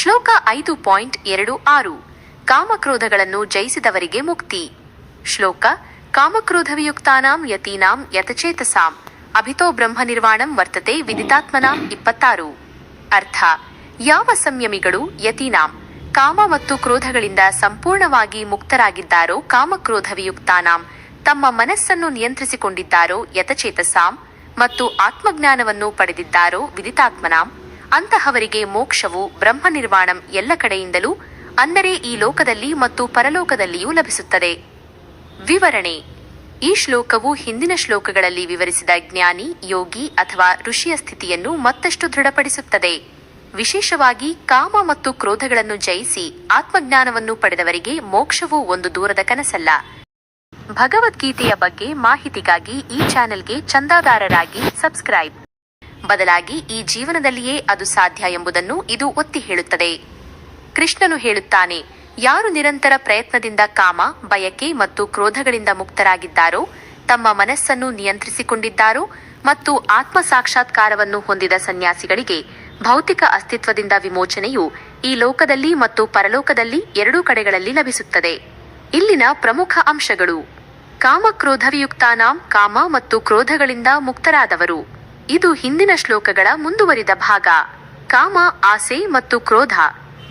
ಶ್ಲೋಕ ಐದು ಪಾಯಿಂಟ್ ಎರಡು ಆರು. ಕಾಮಕ್ರೋಧಗಳನ್ನು ಜಯಿಸಿದವರಿಗೆ ಮುಕ್ತಿ. ಶ್ಲೋಕ, ಕಾಮಕ್ರೋಧವಿಯುಕ್ತಾನಾಂ ಯತೀನಾಂ ಯತಚೇತಸಾಂ. ಅಭಿತೋ ಬ್ರಹ್ಮ ನಿರ್ವಾಣಂ ವರ್ತತೆ ವಿದಿತಾತ್ಮನಾಂ ಇಪ್ಪತ್ತಾರು. ಅರ್ಥ, ಯಾವ ಸಂಯಮಿಗಳು ಯತೀನಾಂ? ಕಾಮ ಮತ್ತು ಕ್ರೋಧಗಳಿಂದ ಸಂಪೂರ್ಣವಾಗಿ ಮುಕ್ತರಾಗಿದ್ದಾರೋ ಕಾಮಕ್ರೋಧವಿಯುಕ್ತಾನಾಂ. ತಮ್ಮ ಮನಸ್ಸನ್ನು ನಿಯಂತ್ರಿಸಿಕೊಂಡಿದ್ದಾರೋ ಯತಚೇತಸಾಂ. ಮತ್ತು ಆತ್ಮಜ್ಞಾನವನ್ನು ಪಡೆದಿದ್ದಾರೋ ವಿದಿತಾತ್ಮನಾಂ. ಅಂತಹವರಿಗೆ ಮೋಕ್ಷವು ಬ್ರಹ್ಮ ನಿರ್ವಾಣಂ ಎಲ್ಲ ಕಡೆಯಿಂದಲೂ, ಅಂದರೆ ಈ ಲೋಕದಲ್ಲಿ ಮತ್ತು ಪರಲೋಕದಲ್ಲಿಯೂ ಲಭಿಸುತ್ತದೆ. ವಿವರಣೆ. ಈ ಶ್ಲೋಕವು ಹಿಂದಿನ ಶ್ಲೋಕಗಳಲ್ಲಿ ವಿವರಿಸಿದ ಜ್ಞಾನಿ, ಯೋಗಿ ಅಥವಾ ಋಷಿಯ ಸ್ಥಿತಿಯನ್ನು ಮತ್ತಷ್ಟು ದೃಢಪಡಿಸುತ್ತದೆ. ವಿಶೇಷವಾಗಿ ಕಾಮ ಮತ್ತು ಕ್ರೋಧಗಳನ್ನು ಜಯಿಸಿ ಆತ್ಮಜ್ಞಾನವನ್ನು ಪಡೆದವರಿಗೆ ಮೋಕ್ಷವು ಒಂದು ದೂರದ ಕನಸಲ್ಲ. ಭಗವದ್ಗೀತೆಯ ಬಗ್ಗೆ ಮಾಹಿತಿಗಾಗಿ ಈ ಚಾನೆಲ್ಗೆ ಚಂದಾದಾರರಾಗಿ ಸಬ್ಸ್ಕ್ರೈಬ್. ಬದಲಾಗಿ ಈ ಜೀವನದಲ್ಲಿಯೇ ಅದು ಸಾಧ್ಯ ಎಂಬುದನ್ನು ಇದು ಒತ್ತಿ ಹೇಳುತ್ತದೆ. ಕೃಷ್ಣನು ಹೇಳುತ್ತಾನೆ, ಯಾರು ನಿರಂತರ ಪ್ರಯತ್ನದಿಂದ ಕಾಮ, ಬಯಕೆ ಮತ್ತು ಕ್ರೋಧಗಳಿಂದ ಮುಕ್ತರಾಗಿದ್ದಾರೋ, ತಮ್ಮ ಮನಸ್ಸನ್ನು ನಿಯಂತ್ರಿಸಿಕೊಂಡಿದ್ದಾರೋ ಮತ್ತು ಆತ್ಮ ಸಾಕ್ಷಾತ್ಕಾರವನ್ನು ಹೊಂದಿದ ಸನ್ಯಾಸಿಗಳಿಗೆ ಭೌತಿಕ ಅಸ್ತಿತ್ವದಿಂದ ವಿಮೋಚನೆಯು ಈ ಲೋಕದಲ್ಲಿ ಮತ್ತು ಪರಲೋಕದಲ್ಲಿ ಎರಡೂ ಕಡೆಗಳಲ್ಲಿ ಲಭಿಸುತ್ತದೆ. ಇಲ್ಲಿನ ಪ್ರಮುಖ ಅಂಶಗಳು. ಕಾಮಕ್ರೋಧವಿಯುಕ್ತಾನಾಂ ಕಾಮ ಮತ್ತು ಕ್ರೋಧಗಳಿಂದ ಮುಕ್ತರಾದವರು. ಇದು ಹಿಂದಿನ ಶ್ಲೋಕಗಳ ಮುಂದುವರಿದ ಭಾಗ. ಕಾಮ, ಆಸೆ ಮತ್ತು ಕ್ರೋಧ.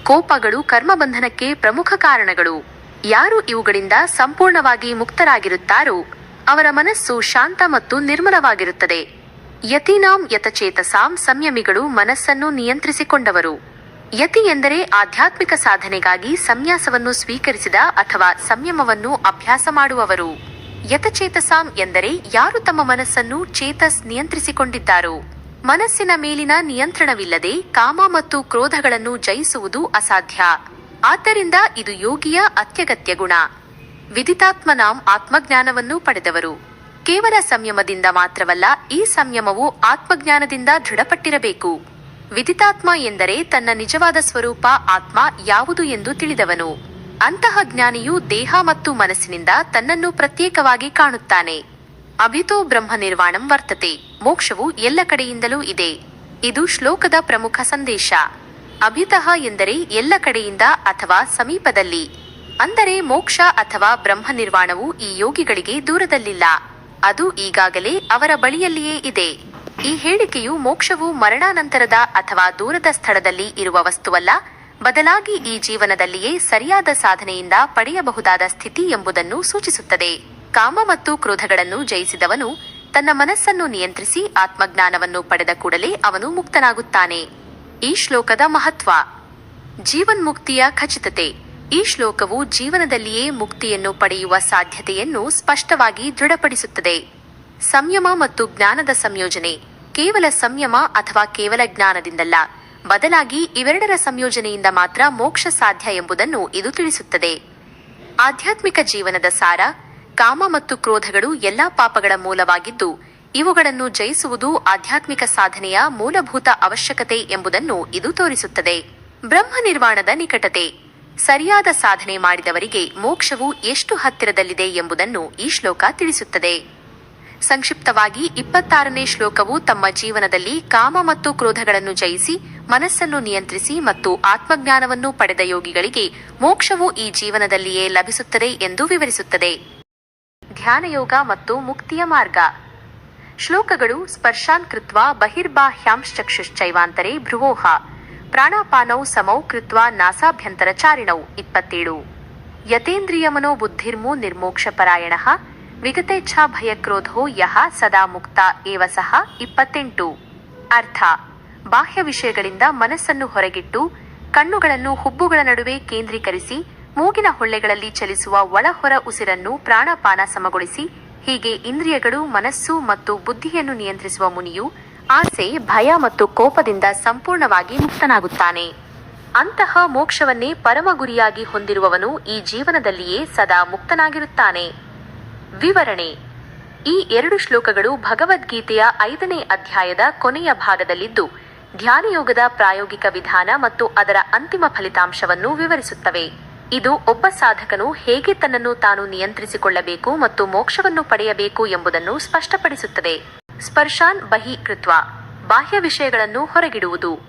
ಕೋಪಗಳು ಕರ್ಮಬಂಧನಕ್ಕೆ ಪ್ರಮುಖ ಕಾರಣಗಳು. ಯಾರು ಇವುಗಳಿಂದ ಸಂಪೂರ್ಣವಾಗಿ ಮುಕ್ತರಾಗಿರುತ್ತಾರೋ, ಅವರ ಮನಸ್ಸು ಶಾಂತ ಮತ್ತು ನಿರ್ಮಲವಾಗಿರುತ್ತದೆ. ಯತಿನಾಂ ಯತಚೇತಸಾಂ ಸಂಯಮಿಗಳು ಮನಸ್ಸನ್ನು ನಿಯಂತ್ರಿಸಿಕೊಂಡವರು. ಯತಿ ಎಂದರೆ ಆಧ್ಯಾತ್ಮಿಕ ಸಾಧನೆಗಾಗಿ ಸಂನ್ಯಾಸವನ್ನು ಸ್ವೀಕರಿಸಿದ ಅಥವಾ ಸಂಯಮವನ್ನು ಅಭ್ಯಾಸ ಮಾಡುವವರು. ಯತಚೇತಸಾಂ ಎಂದರೆ ಯಾರು ತಮ್ಮ ಮನಸ್ಸನ್ನು ಚೇತಸ್ ನಿಯಂತ್ರಿಸಿಕೊಂಡಿದ್ದಾರೋ? ಮನಸ್ಸಿನ ಮೇಲಿನ ನಿಯಂತ್ರಣವಿಲ್ಲದೆ ಕಾಮ ಮತ್ತು ಕ್ರೋಧಗಳನ್ನು ಜಯಿಸುವುದು ಅಸಾಧ್ಯ. ಆದ್ದರಿಂದ ಇದು ಯೋಗಿಯ ಅತ್ಯಗತ್ಯ ಗುಣ. ವಿದಿತಾತ್ಮನಾಂ ಆತ್ಮಜ್ಞಾನವನ್ನು ಪಡೆದವರು. ಕೇವಲ ಸಂಯಮದಿಂದ ಮಾತ್ರವಲ್ಲ, ಈ ಸಂಯಮವು ಆತ್ಮಜ್ಞಾನದಿಂದ ದೃಢಪಟ್ಟಿರಬೇಕು. ವಿದಿತಾತ್ಮ ಎಂದರೆ ತನ್ನ ನಿಜವಾದ ಸ್ವರೂಪ ಆತ್ಮ ಯಾವುದು ಎಂದು ತಿಳಿದವನು. ಅಂತಹ ಜ್ಞಾನಿಯು ದೇಹ ಮತ್ತು ಮನಸ್ಸಿನಿಂದ ತನ್ನನ್ನು ಪ್ರತ್ಯೇಕವಾಗಿ ಕಾಣುತ್ತಾನೆ. ಅಭಿತೋ ಬ್ರಹ್ಮ ನಿರ್ವಾಣಂ ವರ್ತತೆ. ಮೋಕ್ಷವು ಎಲ್ಲ ಕಡೆಯಿಂದಲೂ ಇದೆ. ಇದು ಶ್ಲೋಕದ ಪ್ರಮುಖ ಸಂದೇಶ. ಅಭಿತಃ ಎಂದರೆ ಎಲ್ಲ ಕಡೆಯಿಂದ ಅಥವಾ ಸಮೀಪದಲ್ಲಿ. ಅಂದರೆ ಮೋಕ್ಷ ಅಥವಾ ಬ್ರಹ್ಮ ನಿರ್ವಾಣವು ಈ ಯೋಗಿಗಳಿಗೆ ದೂರದಲ್ಲಿಲ್ಲ. ಅದು ಈಗಾಗಲೇ ಅವರ ಬಳಿಯಲ್ಲಿಯೇ ಇದೆ. ಈ ಹೇಳಿಕೆಯು ಮೋಕ್ಷವು ಮರಣಾನಂತರದ ಅಥವಾ ದೂರದ ಸ್ಥಳದಲ್ಲಿ ಇರುವ ವಸ್ತುವಲ್ಲ. ಬದಲಾಗಿ ಈ ಜೀವನದಲ್ಲಿಯೇ ಸರಿಯಾದ ಸಾಧನೆಯಿಂದ ಪಡೆಯಬಹುದಾದ ಸ್ಥಿತಿ ಎಂಬುದನ್ನು ಸೂಚಿಸುತ್ತದೆ. ಕಾಮ ಮತ್ತು ಕ್ರೋಧಗಳನ್ನು ಜಯಿಸಿದವನು ತನ್ನ ಮನಸ್ಸನ್ನು ನಿಯಂತ್ರಿಸಿ ಆತ್ಮಜ್ಞಾನವನ್ನು ಪಡೆದ ಕೂಡಲೇ ಅವನು ಮುಕ್ತನಾಗುತ್ತಾನೆ. ಈ ಶ್ಲೋಕದ ಮಹತ್ವ. ಜೀವನ್ಮುಕ್ತಿಯ ಖಚಿತತೆ. ಈ ಶ್ಲೋಕವು ಜೀವನದಲ್ಲಿಯೇ ಮುಕ್ತಿಯನ್ನು ಪಡೆಯುವ ಸಾಧ್ಯತೆಯನ್ನು ಸ್ಪಷ್ಟವಾಗಿ ದೃಢಪಡಿಸುತ್ತದೆ. ಸಂಯಮ ಮತ್ತು ಜ್ಞಾನದ ಸಂಯೋಜನೆ. ಕೇವಲ ಸಂಯಮ ಅಥವಾ ಕೇವಲ ಜ್ಞಾನದಿಂದಲ್ಲ. ಬದಲಾಗಿ ಇವೆರಡರ ಸಂಯೋಜನೆಯಿಂದ ಮಾತ್ರ ಮೋಕ್ಷ ಸಾಧ್ಯ ಎಂಬುದನ್ನು ಇದು ತಿಳಿಸುತ್ತದೆ. ಆಧ್ಯಾತ್ಮಿಕ ಜೀವನದ ಸಾರ, ಕಾಮ ಮತ್ತು ಕ್ರೋಧಗಳು ಎಲ್ಲಾ ಪಾಪಗಳ ಮೂಲವಾಗಿದ್ದು, ಇವುಗಳನ್ನು ಜಯಿಸುವುದು ಆಧ್ಯಾತ್ಮಿಕ ಸಾಧನೆಯ ಮೂಲಭೂತ ಅವಶ್ಯಕತೆ ಎಂಬುದನ್ನು ಇದು ತೋರಿಸುತ್ತದೆ. ಬ್ರಹ್ಮ ನಿರ್ವಾಣದ ನಿಕಟತೆ, ಸರಿಯಾದ ಸಾಧನೆ ಮಾಡಿದವರಿಗೆ ಮೋಕ್ಷವು ಎಷ್ಟು ಹತ್ತಿರದಲ್ಲಿದೆ ಎಂಬುದನ್ನು ಈ ಶ್ಲೋಕ ತಿಳಿಸುತ್ತದೆ. ಸಂಕ್ಷಿಪ್ತವಾಗಿ ಇಪ್ಪತ್ತಾರನೇ ಶ್ಲೋಕವು ತಮ್ಮ ಜೀವನದಲ್ಲಿ ಕಾಮ ಮತ್ತು ಕ್ರೋಧಗಳನ್ನು ಜಯಿಸಿ, ಮನಸ್ಸನ್ನು ನಿಯಂತ್ರಿಸಿ ಮತ್ತು ಆತ್ಮಜ್ಞಾನವನ್ನು ಪಡೆದ ಯೋಗಿಗಳಿಗೆ ಮೋಕ್ಷವು ಈ ಜೀವನದಲ್ಲಿಯೇ ಲಭಿಸುತ್ತದೆ ಎಂದು ವಿವರಿಸುತ್ತದೆ. ಧ್ಯಾನಯೋಗ ಮತ್ತು ಮುಕ್ತಿಯ ಮಾರ್ಗ. ಶ್ಲೋಕಗಳು ಸ್ಪರ್ಶಾನ್ ಕೃತ್ವ ಭ್ರುವೋಹ ಪ್ರಾಣಾಪಾನೌ ಸಮೌ ಕೃತ್ವ ನಾಸಾಭ್ಯಂತರ ಚಾರಿಣೌ ಇಪ್ಪತ್ತೇಳು. ಯತೇಂದ್ರಿಯಮನೋ ಬುದ್ಧಿರ್ಮು ನಿರ್ಮೋಕ್ಷ ಪರಾಯಣ ವಿಗತೇಚ್ಛಾ ಭಯಕ್ರೋಧೋ ಯಹ ಸದಾ ಮುಕ್ತ ಏವ ಸಹ ಇಪ್ಪತ್ತೆಂಟು. ಅರ್ಥ. ಬಾಹ್ಯ ವಿಷಯಗಳಿಂದ ಮನಸ್ಸನ್ನು ಹೊರಗಿಟ್ಟು ಕಣ್ಣುಗಳನ್ನು ಹುಬ್ಬುಗಳ ನಡುವೆ ಕೇಂದ್ರೀಕರಿಸಿ ಮೂಗಿನ ಹೊಳ್ಳೆಗಳಲ್ಲಿ ಚಲಿಸುವ ಒಳಹೊರ ಉಸಿರನ್ನು ಪ್ರಾಣಪಾನ ಸಮಗೊಳಿಸಿ ಹೀಗೆ ಇಂದ್ರಿಯಗಳು, ಮನಸ್ಸು ಮತ್ತು ಬುದ್ಧಿಯನ್ನು ನಿಯಂತ್ರಿಸುವ ಮುನಿಯು ಆಸೆ, ಭಯ ಮತ್ತು ಕೋಪದಿಂದ ಸಂಪೂರ್ಣವಾಗಿ ಮುಕ್ತನಾಗುತ್ತಾನೆ. ಅಂತಹ ಮೋಕ್ಷವನ್ನೇ ಪರಮ ಗುರಿಯಾಗಿ ಹೊಂದಿರುವವನು ಈ ಜೀವನದಲ್ಲಿಯೇ ಸದಾ ಮುಕ್ತನಾಗಿರುತ್ತಾನೆ. ವಿವರಣೆ. ಈ ಎರಡು ಶ್ಲೋಕಗಳು ಭಗವದ್ಗೀತೆಯ ಐದನೇ ಅಧ್ಯಾಯದ ಕೊನೆಯ ಭಾಗದಲ್ಲಿದ್ದು, ಧ್ಯಾನಯೋಗದ ಪ್ರಾಯೋಗಿಕ ವಿಧಾನ ಮತ್ತು ಅದರ ಅಂತಿಮ ಫಲಿತಾಂಶವನ್ನು ವಿವರಿಸುತ್ತವೆ. ಇದು ಒಬ್ಬ ಸಾಧಕನು ಹೇಗೆ ತನ್ನನ್ನು ತಾನು ನಿಯಂತ್ರಿಸಿಕೊಳ್ಳಬೇಕು ಮತ್ತು ಮೋಕ್ಷವನ್ನು ಪಡೆಯಬೇಕು ಎಂಬುದನ್ನು ಸ್ಪಷ್ಟಪಡಿಸುತ್ತದೆ. ಸ್ಪರ್ಶಾನ್ ಬಹಿ ಕೃತ್ವ, ಬಾಹ್ಯ ವಿಷಯಗಳನ್ನು ಹೊರಗಿಡುವುದು.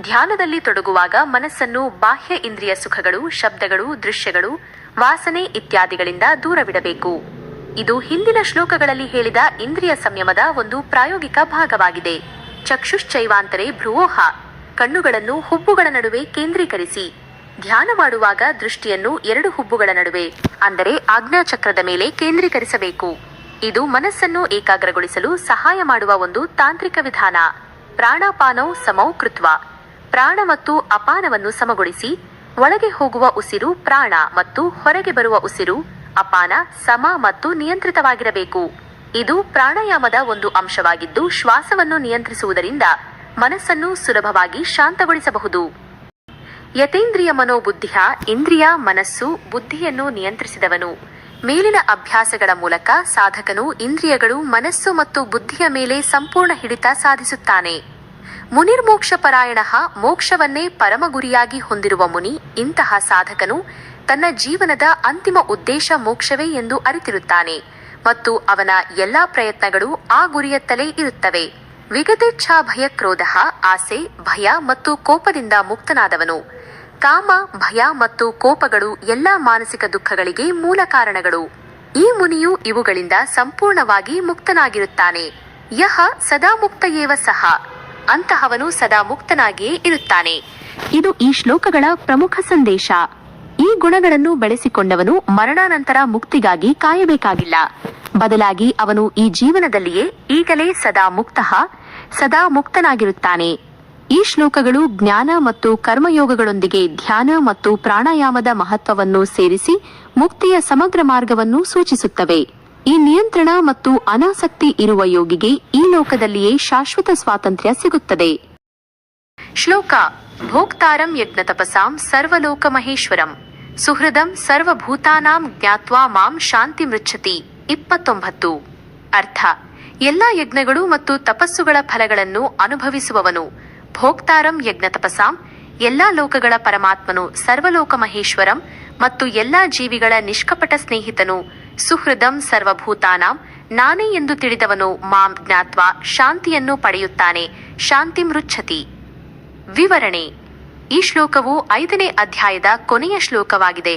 ಧ್ಯಾನದಲ್ಲಿ ತೊಡಗುವಾಗ ಮನಸ್ಸನ್ನು ಬಾಹ್ಯ ಇಂದ್ರಿಯ ಸುಖಗಳು, ಶಬ್ದಗಳು, ದೃಶ್ಯಗಳು, ವಾಸನೆ ಇತ್ಯಾದಿಗಳಿಂದ ದೂರವಿಡಬೇಕು. ಇದು ಹಿಂದಿನ ಶ್ಲೋಕಗಳಲ್ಲಿ ಹೇಳಿದ ಇಂದ್ರಿಯ ಸಂಯಮದ ಒಂದು ಪ್ರಾಯೋಗಿಕ ಭಾಗವಾಗಿದೆ. ಚಕ್ಷುಶ್ಚೈವಾಂತರೆ ಭ್ರುವೋಹ. ಕಣ್ಣುಗಳನ್ನು ಹುಬ್ಬುಗಳ ನಡುವೆ ಕೇಂದ್ರೀಕರಿಸಿ. ಧ್ಯಾನ ಮಾಡುವಾಗ ದೃಷ್ಟಿಯನ್ನು ಎರಡು ಹುಬ್ಬುಗಳ ನಡುವೆ, ಅಂದರೆ ಆಜ್ಞಾಚಕ್ರದ ಮೇಲೆ ಕೇಂದ್ರೀಕರಿಸಬೇಕು. ಇದು ಮನಸ್ಸನ್ನು ಏಕಾಗ್ರಗೊಳಿಸಲು ಸಹಾಯ ಮಾಡುವ ಒಂದು ತಾಂತ್ರಿಕ ವಿಧಾನ. ಪ್ರಾಣಾಪಾನೌ ಸಮೌ ಕೃತ್ವ. ಪ್ರಾಣ ಮತ್ತು ಅಪಾನವನ್ನು ಸಮಗೊಳಿಸಿ, ಒಳಗೆ ಹೋಗುವ ಉಸಿರು ಪ್ರಾಣ ಮತ್ತು ಹೊರಗೆ ಬರುವ ಉಸಿರು ಅಪಾನ, ಸಮ ಮತ್ತು ನಿಯಂತ್ರಿತವಾಗಿರಬೇಕು. ಇದು ಪ್ರಾಣಾಯಾಮದ ಒಂದು ಅಂಶವಾಗಿದ್ದು ಶ್ವಾಸವನ್ನು ನಿಯಂತ್ರಿಸುವುದರಿಂದ ಮನಸ್ಸನ್ನು ಸುಲಭವಾಗಿ ಶಾಂತಗೊಳಿಸಬಹುದು. ಯತೇಂದ್ರಿಯ ಮನೋಬುದ್ಧಿಯ ಇಂದ್ರಿಯ ಮನಸ್ಸು ಬುದ್ಧಿಯನ್ನು ನಿಯಂತ್ರಿಸಿದವನು. ಮೇಲಿನ ಅಭ್ಯಾಸಗಳ ಮೂಲಕ ಸಾಧಕನು ಇಂದ್ರಿಯಗಳು ಮನಸ್ಸು ಮತ್ತು ಬುದ್ಧಿಯ ಮೇಲೆ ಸಂಪೂರ್ಣ ಹಿಡಿತ ಸಾಧಿಸುತ್ತಾನೆ. ಮುನಿರ್ಮೋಕ್ಷ ಪರಾಯಣ ಮೋಕ್ಷವನ್ನೇ ಪರಮ ಗುರಿಯಾಗಿ ಹೊಂದಿರುವ ಮುನಿ ಇಂತಹ ಸಾಧಕನು ತನ್ನ ಜೀವನದ ಅಂತಿಮ ಉದ್ದೇಶ ಮೋಕ್ಷವೇ ಎಂದು ಅರಿತಿರುತ್ತಾನೆ ಮತ್ತು ಅವನ ಎಲ್ಲಾ ಪ್ರಯತ್ನಗಳು ಆ ಗುರಿಯತ್ತಲೇ ಇರುತ್ತವೆ. ವಿಗತೇಚ್ಛಾ ಭಯ ಕ್ರೋಧ, ಆಸೆ, ಭಯ ಮತ್ತು ಕೋಪದಿಂದ ಮುಕ್ತನಾದವನು. ಕಾಮ, ಭಯ ಮತ್ತು ಕೋಪಗಳು ಎಲ್ಲಾ ಮಾನಸಿಕ ದುಃಖಗಳಿಗೆ ಮೂಲ ಕಾರಣಗಳು. ಈ ಮುನಿಯು ಇವುಗಳಿಂದ ಸಂಪೂರ್ಣವಾಗಿ ಮುಕ್ತನಾಗಿರುತ್ತಾನೆ. ಯಹ ಸದಾ ಮುಕ್ತಯೇವ ಸಹ. ಅಂತಹವನು ಸದಾ ಮುಕ್ತನಾಗಿಯೇ ಇರುತ್ತಾನೆ. ಇದು ಈ ಶ್ಲೋಕಗಳ ಪ್ರಮುಖ ಸಂದೇಶ. ಗುಣಗಳನ್ನು ಬೆಳೆಸಿಕೊಂಡವನು ಮರಣಾನಂತರ ಮುಕ್ತಿಗಾಗಿ ಕಾಯಬೇಕಾಗಿಲ್ಲ. ಬದಲಾಗಿ ಅವನು ಈ ಜೀವನದಲ್ಲಿಯೇ ಈಗಲೇ ಸದಾ ಮುಕ್ತ, ಸದಾ ಮುಕ್ತನಾಗಿರುತ್ತಾನೆ. ಈ ಶ್ಲೋಕಗಳು ಜ್ಞಾನ ಮತ್ತು ಕರ್ಮಯೋಗಗಳೊಂದಿಗೆ ಧ್ಯಾನ ಮತ್ತು ಪ್ರಾಣಾಯಾಮದ ಮಹತ್ವವನ್ನು ಸೇರಿಸಿ ಮುಕ್ತಿಯ ಸಮಗ್ರ ಮಾರ್ಗವನ್ನು ಸೂಚಿಸುತ್ತವೆ. ಈ ನಿಯಂತ್ರಣ ಮತ್ತು ಅನಾಸಕ್ತಿ ಇರುವ ಯೋಗಿಗೆ ಈ ಲೋಕದಲ್ಲಿಯೇ ಶಾಶ್ವತ ಸ್ವಾತಂತ್ರ್ಯ ಸಿಗುತ್ತದೆ. ಶ್ಲೋಕ ಭೋಕ್ತಾರಂ ಯಜ್ಞತಪಸಾಂ ಸರ್ವಲೋಕ ಮಹೇಶ್ವರಂ. ಸುಹೃದಂ ಸರ್ವಭೂತಾನಾಂ ಜ್ಞಾತ್ವಾ ಮಾಂ ಶಾಂತಿ ಮೃಚ್ಛತಿ. ಇಪ್ಪತ್ತೊಂಬತ್ತು. ಅರ್ಥ. ಎಲ್ಲಾ ಯಜ್ಞಗಳು ಮತ್ತು ತಪಸ್ಸುಗಳ ಫಲಗಳನ್ನು ಅನುಭವಿಸುವವನು. ಭೋಕ್ತಾರಂ ಯಜ್ಞ ತಪಸಾಂ. ಎಲ್ಲಾ ಲೋಕಗಳ ಪರಮಾತ್ಮನು ಸರ್ವಲೋಕ ಮಹೇಶ್ವರಂ ಮತ್ತು ಎಲ್ಲಾ ಜೀವಿಗಳ ನಿಷ್ಕಪಟ ಸ್ನೇಹಿತನು. ಸುಹೃದಂ ಸರ್ವಭೂತಾನಾಂ. ನಾನೇ ಎಂದು ತಿಳಿದವನು ಮಾಂ ಜ್ಞಾತ್ವಾ ಶಾಂತಿಯನ್ನು ಪಡೆಯುತ್ತಾನೆ. ಶಾಂತಿ ಮೃಚ್ಛತಿ. ವಿವರಣೆ. ಈ ಶ್ಲೋಕವು ಐದನೇ ಅಧ್ಯಾಯದ ಕೊನೆಯ ಶ್ಲೋಕವಾಗಿದೆ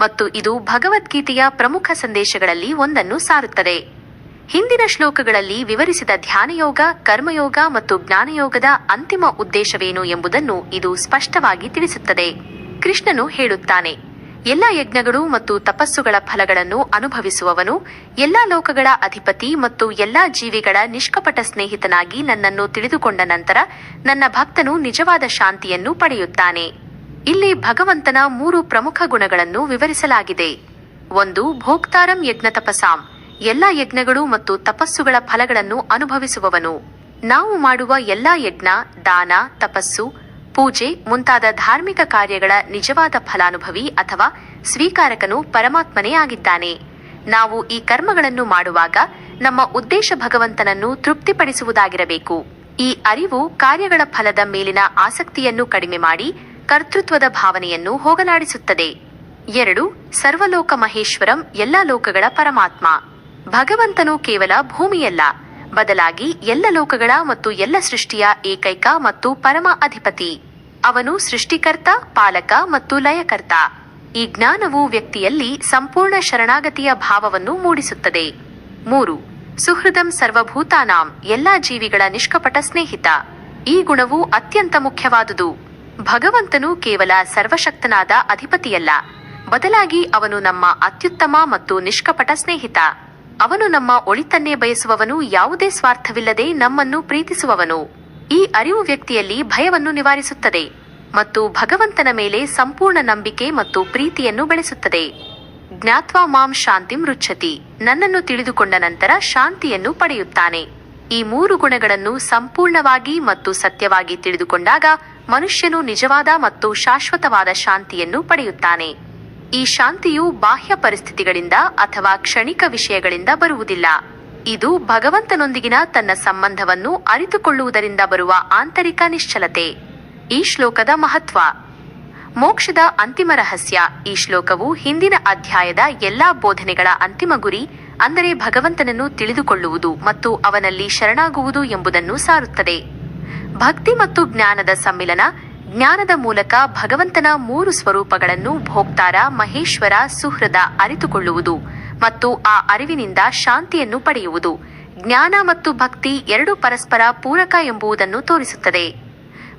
ಮತ್ತು ಇದು ಭಗವದ್ಗೀತೆಯ ಪ್ರಮುಖ ಸಂದೇಶಗಳಲ್ಲಿ ಒಂದನ್ನು ಸಾರುತ್ತದೆ. ಹಿಂದಿನ ಶ್ಲೋಕಗಳಲ್ಲಿ ವಿವರಿಸಿದ ಧ್ಯಾನಯೋಗ, ಕರ್ಮಯೋಗ ಮತ್ತು ಜ್ಞಾನಯೋಗದ ಅಂತಿಮ ಉದ್ದೇಶವೇನು ಎಂಬುದನ್ನು ಇದು ಸ್ಪಷ್ಟವಾಗಿ ತಿಳಿಸುತ್ತದೆ. ಕೃಷ್ಣನು ಹೇಳುತ್ತಾನೆ ಎಲ್ಲ ಯಜ್ಞಗಳು ಮತ್ತು ತಪಸ್ಸುಗಳ ಫಲಗಳನ್ನು ಅನುಭವಿಸುವವನು, ಎಲ್ಲಾ ಲೋಕಗಳ ಅಧಿಪತಿ ಮತ್ತು ಎಲ್ಲಾ ಜೀವಿಗಳ ನಿಷ್ಕಪಟ ಸ್ನೇಹಿತನಾಗಿ ನನ್ನನ್ನು ತಿಳಿದುಕೊಂಡ ನಂತರ ನನ್ನ ಭಕ್ತನು ನಿಜವಾದ ಶಾಂತಿಯನ್ನು ಪಡೆಯುತ್ತಾನೆ. ಇಲ್ಲಿ ಭಗವಂತನ ಮೂರು ಪ್ರಮುಖ ಗುಣಗಳನ್ನು ವಿವರಿಸಲಾಗಿದೆ. ಒಂದು, ಭೋಕ್ತಾರಂ ಯಜ್ಞ ತಪಸಾಂ, ಎಲ್ಲ ಯಜ್ಞಗಳು ಮತ್ತು ತಪಸ್ಸುಗಳ ಫಲಗಳನ್ನು ಅನುಭವಿಸುವವನು. ನಾವು ಮಾಡುವ ಎಲ್ಲಾ ಯಜ್ಞ, ದಾನ, ತಪಸ್ಸು ಪೂಜೆ ಮುಂತಾದ ಧಾರ್ಮಿಕ ಕಾರ್ಯಗಳ ನಿಜವಾದ ಫಲಾನುಭವಿ ಅಥವಾ ಸ್ವೀಕಾರಕನು ಪರಮಾತ್ಮನೇ ಆಗಿದ್ದಾನೆ. ನಾವು ಈ ಕರ್ಮಗಳನ್ನು ಮಾಡುವಾಗ ನಮ್ಮ ಉದ್ದೇಶ ಭಗವಂತನನ್ನು ತೃಪ್ತಿಪಡಿಸುವುದಾಗಿರಬೇಕು. ಈ ಅರಿವು ಕಾರ್ಯಗಳ ಫಲದ ಮೇಲಿನ ಆಸಕ್ತಿಯನ್ನು ಕಡಿಮೆ ಮಾಡಿ ಕರ್ತೃತ್ವದ ಭಾವನೆಯನ್ನು ಹೋಗಲಾಡಿಸುತ್ತದೆ. ಎರಡು, ಸರ್ವಲೋಕ ಮಹೇಶ್ವರಂ ಎಲ್ಲ ಲೋಕಗಳ ಪರಮಾತ್ಮ. ಭಗವಂತನು ಕೇವಲ ಭೂಮಿಯಲ್ಲ ಬದಲಾಗಿ ಎಲ್ಲ ಲೋಕಗಳ ಮತ್ತು ಎಲ್ಲ ಸೃಷ್ಟಿಯ ಏಕೈಕ ಮತ್ತು ಪರಮ ಅಧಿಪತಿ. ಅವನು ಸೃಷ್ಟಿಕರ್ತ, ಪಾಲಕ ಮತ್ತು ಲಯಕರ್ತ. ಈ ಜ್ಞಾನವು ವ್ಯಕ್ತಿಯಲ್ಲಿ ಸಂಪೂರ್ಣ ಶರಣಾಗತಿಯ ಭಾವವನ್ನು ಮೂಡಿಸುತ್ತದೆ. ಮೂರು, ಸುಹೃದಂ ಸರ್ವಭೂತಾನಾಂ, ಎಲ್ಲಾ ಜೀವಿಗಳ ನಿಷ್ಕಪಟ ಸ್ನೇಹಿತ. ಈ ಗುಣವು ಅತ್ಯಂತ ಮುಖ್ಯವಾದುದು. ಭಗವಂತನು ಕೇವಲ ಸರ್ವಶಕ್ತನಾದ ಅಧಿಪತಿಯಲ್ಲ. ಬದಲಾಗಿ ಅವನು ನಮ್ಮ ಅತ್ಯುತ್ತಮ ಮತ್ತು ನಿಷ್ಕಪಟ ಸ್ನೇಹಿತ. ಅವನು ನಮ್ಮ ಒಳಿತನ್ನೇ ಬಯಸುವವನು, ಯಾವುದೇ ಸ್ವಾರ್ಥವಿಲ್ಲದೆ ನಮ್ಮನ್ನು ಪ್ರೀತಿಸುವವನು. ಈ ಅರಿವು ವ್ಯಕ್ತಿಯಲ್ಲಿ ಭಯವನ್ನು ನಿವಾರಿಸುತ್ತದೆ ಮತ್ತು ಭಗವಂತನ ಮೇಲೆ ಸಂಪೂರ್ಣ ನಂಬಿಕೆ ಮತ್ತು ಪ್ರೀತಿಯನ್ನು ಬೆಳೆಸುತ್ತದೆ. ಜ್ಞಾತ್ವಾ ಮಾಂ ಶಾಂತಿ ಮೃಚ್ಛತಿ ನನ್ನನ್ನು ತಿಳಿದುಕೊಂಡ ನಂತರ ಶಾಂತಿಯನ್ನು ಪಡೆಯುತ್ತಾನೆ. ಈ ಮೂರು ಗುಣಗಳನ್ನು ಸಂಪೂರ್ಣವಾಗಿ ಮತ್ತು ಸತ್ಯವಾಗಿ ತಿಳಿದುಕೊಂಡಾಗ ಮನುಷ್ಯನು ನಿಜವಾದ ಮತ್ತು ಶಾಶ್ವತವಾದ ಶಾಂತಿಯನ್ನು ಪಡೆಯುತ್ತಾನೆ. ಈ ಶಾಂತಿಯು ಬಾಹ್ಯ ಪರಿಸ್ಥಿತಿಗಳಿಂದ ಅಥವಾ ಕ್ಷಣಿಕ ವಿಷಯಗಳಿಂದ ಬರುವುದಿಲ್ಲ. ಇದು ಭಗವಂತನೊಂದಿಗಿನ ತನ್ನ ಸಂಬಂಧವನ್ನು ಅರಿತುಕೊಳ್ಳುವುದರಿಂದ ಬರುವ ಆಂತರಿಕ ನಿಶ್ಚಲತೆ. ಈ ಶ್ಲೋಕದ ಮಹತ್ವ. ಮೋಕ್ಷದ ಅಂತಿಮ ರಹಸ್ಯ. ಈ ಶ್ಲೋಕವು ಹಿಂದಿನ ಅಧ್ಯಾಯದ ಎಲ್ಲಾ ಬೋಧನೆಗಳ ಅಂತಿಮ ಗುರಿ, ಅಂದರೆ ಭಗವಂತನನ್ನು ತಿಳಿದುಕೊಳ್ಳುವುದು ಮತ್ತು ಅವನಲ್ಲಿ ಶರಣಾಗುವುದು ಎಂಬುದನ್ನು ಸಾರುತ್ತದೆ. ಭಕ್ತಿ ಮತ್ತು ಜ್ಞಾನದ ಸಮ್ಮಿಲನ ಜ್ಞಾನದ ಮೂಲಕ ಭಗವಂತನ ಮೂರು ಸ್ವರೂಪಗಳನ್ನು ಭೋಕ್ತಾರ ಮಹೇಶ್ವರ ಸುಹೃದ ಅರಿತುಕೊಳ್ಳುವುದು ಮತ್ತು ಆ ಅರಿವಿನಿಂದ ಶಾಂತಿಯನ್ನು ಪಡೆಯುವುದು. ಜ್ಞಾನ ಮತ್ತು ಭಕ್ತಿ ಎರಡು ಪರಸ್ಪರ ಪೂರಕ ಎಂಬುದನ್ನು ತೋರಿಸುತ್ತದೆ.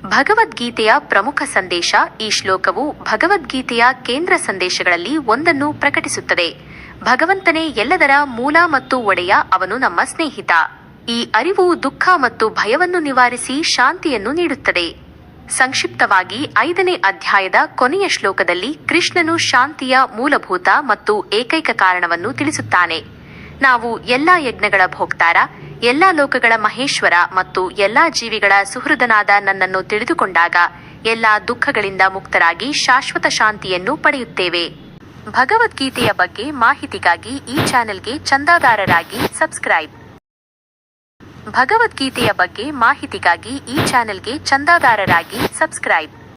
ಭಗವದ್ಗೀತೆಯ ಪ್ರಮುಖ ಸಂದೇಶ ಈ ಶ್ಲೋಕವು ಭಗವದ್ಗೀತೆಯ ಕೇಂದ್ರ ಸಂದೇಶಗಳಲ್ಲಿ ಒಂದನ್ನು ಪ್ರಕಟಿಸುತ್ತದೆ. ಭಗವಂತನೇ ಎಲ್ಲದರ ಮೂಲ ಮತ್ತು ಒಡೆಯ, ಅವನು ನಮ್ಮ ಸ್ನೇಹಿತ. ಈ ಅರಿವು ದುಃಖ ಮತ್ತು ಭಯವನ್ನು ನಿವಾರಿಸಿ ಶಾಂತಿಯನ್ನು ನೀಡುತ್ತದೆ. ಸಂಕ್ಷಿಪ್ತವಾಗಿ ಐದನೇ ಅಧ್ಯಾಯದ ಕೊನೆಯ ಶ್ಲೋಕದಲ್ಲಿ ಕೃಷ್ಣನು ಶಾಂತಿಯ ಮೂಲಭೂತ ಮತ್ತು ಏಕೈಕ ಕಾರಣವನ್ನು ತಿಳಿಸುತ್ತಾನೆ. ನಾವು ಎಲ್ಲಾ ಯಜ್ಞಗಳ ಭೋಕ್ತಾರ, ಎಲ್ಲಾ ಲೋಕಗಳ ಮಹೇಶ್ವರ ಮತ್ತು ಎಲ್ಲಾ ಜೀವಿಗಳ ಸುಹೃದನಾದ ನನ್ನನ್ನು ತಿಳಿದುಕೊಂಡಾಗ ಎಲ್ಲಾ ದುಃಖಗಳಿಂದ ಮುಕ್ತರಾಗಿ ಶಾಶ್ವತ ಶಾಂತಿಯನ್ನು ಪಡೆಯುತ್ತೇವೆ. ಭಗವದ್ಗೀತೆಯ ಬಗ್ಗೆ ಮಾಹಿತಿಗಾಗಿ ಈ ಚಾನೆಲ್ಗೆ ಚಂದಾದಾರರಾಗಿ ಸಬ್ಸ್ಕ್ರೈಬ್. ಭಗವದ್ಗೀತೆಯ ಬಗ್ಗೆ ಮಾಹಿತಿಗಾಗಿ ಈ ಚಾನೆಲ್ಗೆ ಚಂದಾದಾರರಾಗಿ ಸಬ್ಸ್ಕ್ರೈಬ್.